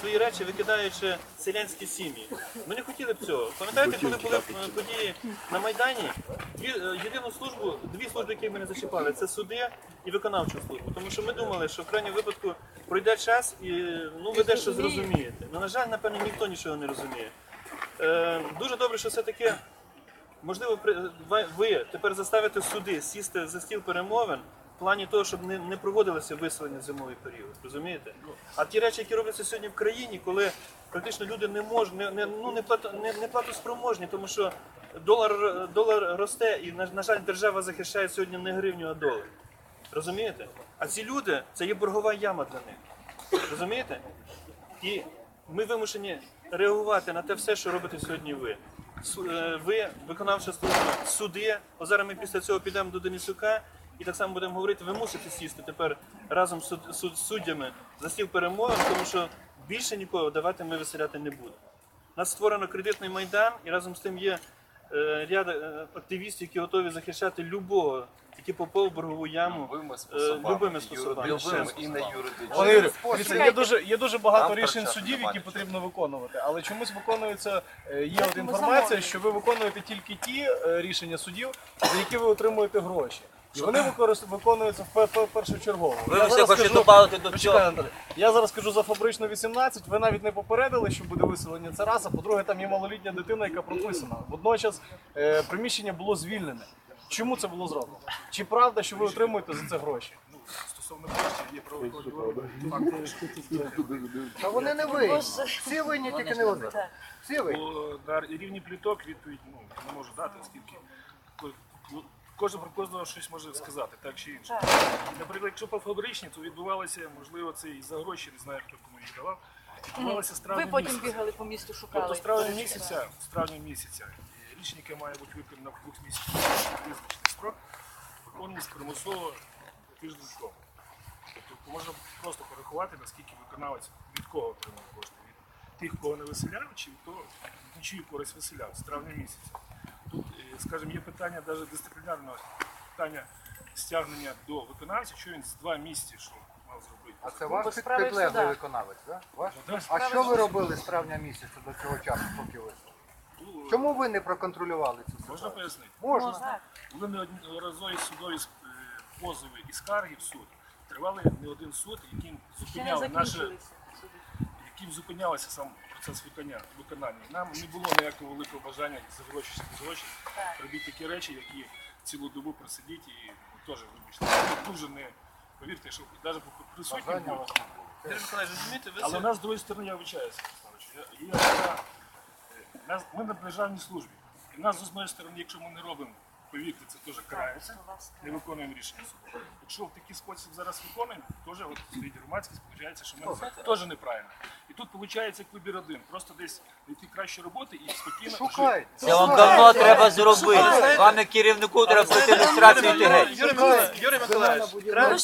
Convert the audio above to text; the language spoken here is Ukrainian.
свої речі, викидаючи селянські сім'ї. Ми не хотіли б цього. Пам'ятаєте, коли були е, події на Майдані? Дві, е, єдину службу, дві служби, які ми не зачіпали, це суди і виконавчу службу. Тому що ми думали, що в крайньому випадку пройде час і ну ви дещо зрозумієте. Ну, на жаль, напевно, ніхто нічого не розуміє. Е, дуже добре, що все-таки можливо при- ви- тепер заставите суди сісти за стіл перемовин плані того, щоб не, не проводилося виселення в зимовий період. Розумієте? А ті речі, які робляться сьогодні в країні, коли практично люди не можуть, не, не, ну, не, плато, не, не платоспроможні, тому що долар, долар росте, і на, на жаль, держава захищає сьогодні не гривню, а долар. Розумієте? А ці люди це є боргова яма для них. Розумієте? І ми вимушені реагувати на те все, що робите сьогодні ви. Е, Ви, виконавча служба, суди. О, зараз ми після цього підемо до Денисюка і так само будемо говорити, ви мусите сісти тепер разом з суд- суд- суддями за стіл перемовин, тому що більше нікого давати ми виселяти не будемо. У нас створено кредитний майдан, і разом з тим є е, ряд е, активістів, які готові захищати любого, який попав в боргову яму Любими е, способами. любими способами. Любими і не юридичними. Дивіться, є дуже є дуже багато Там рішень судів, які потрібно виконувати. Але чомусь виконується е, є от інформація, що ви виконуєте тільки ті е, рішення судів, за які ви отримуєте гроші. І вони використ- виконуються в пе- пе- першочергово. Ви Я ще зараз хочете скажу- додати до Почекай, цього. Андрій. Я зараз кажу за фабричну 18. Ви навіть не попередили, що буде виселення. Це раз. А по-друге, там є малолітня дитина, яка прописана. Водночас е, приміщення було звільнене. Чому це було зроблено? Чи правда, що ви отримуєте за це гроші? Стосовно коштів є правоохоронні Та вони не винні. Всі винні, тільки не один. Всі винні. Бо на рівні пліток відповідь ну, не можу дати, оскільки ну, кожен про кожного щось може сказати, так чи інше. Наприклад, якщо по фабричні, то відбувалося, можливо, це і за гроші, не знаю, хто кому їх давав. Відбувалося з Ви потім місяця. бігали по місту, Тобто шукали. з травня місяця, з травня місяця рішення, яке має бути виконано в двох місяців визначений строк, виконується примусово тиждень тому. Тобто можна просто порахувати, наскільки виконавець від кого отримав кошти. Від тих, кого не виселяв, чи від того, від чию користь виселяв з травня місяця. Тут, е, скажімо, є питання навіть дисциплінарного питання стягнення до виконавця, що він з два місяці що мав зробити. А це ваш Бо справи підлеглий судах. виконавець, так? Ваш? Ну, А що ви робили з травня місяця до цього часу, поки ви? Ну, Чому ви не проконтролювали цю Можна ситуацію? пояснити? Можна. Були неодноразові судові е, позови і скарги в суд. Тривали не один суд, яким Ще не зупиняв наше, закінчилися. Яким зупинялося сам процес виконання. виконання. Нам не було ніякого великого бажання за гроші гроші робити такі речі, які цілу добу просидіти і ну, теж вибачте. Дуже не повірте, що навіть присутні Бажання вас не було. Але у нас з другої сторони, я вибачаюся, ми на державній службі. І нас з одної сторони, якщо ми не робимо, повірте, це теж карається, не виконуємо рішення суду. Якщо в такий спосіб зараз виконуємо, теж от стоїть громадськість, виходить, що ми теж неправильно. І тут виходить як вибір один. Просто десь знайти кращі роботи і спокійно жити. Шукайте. Це вам давно треба зробити. Вам як керівнику треба пройти ілюстрацію йти геть. Юрій Миколаївич, Юрій Миколаївич, треба-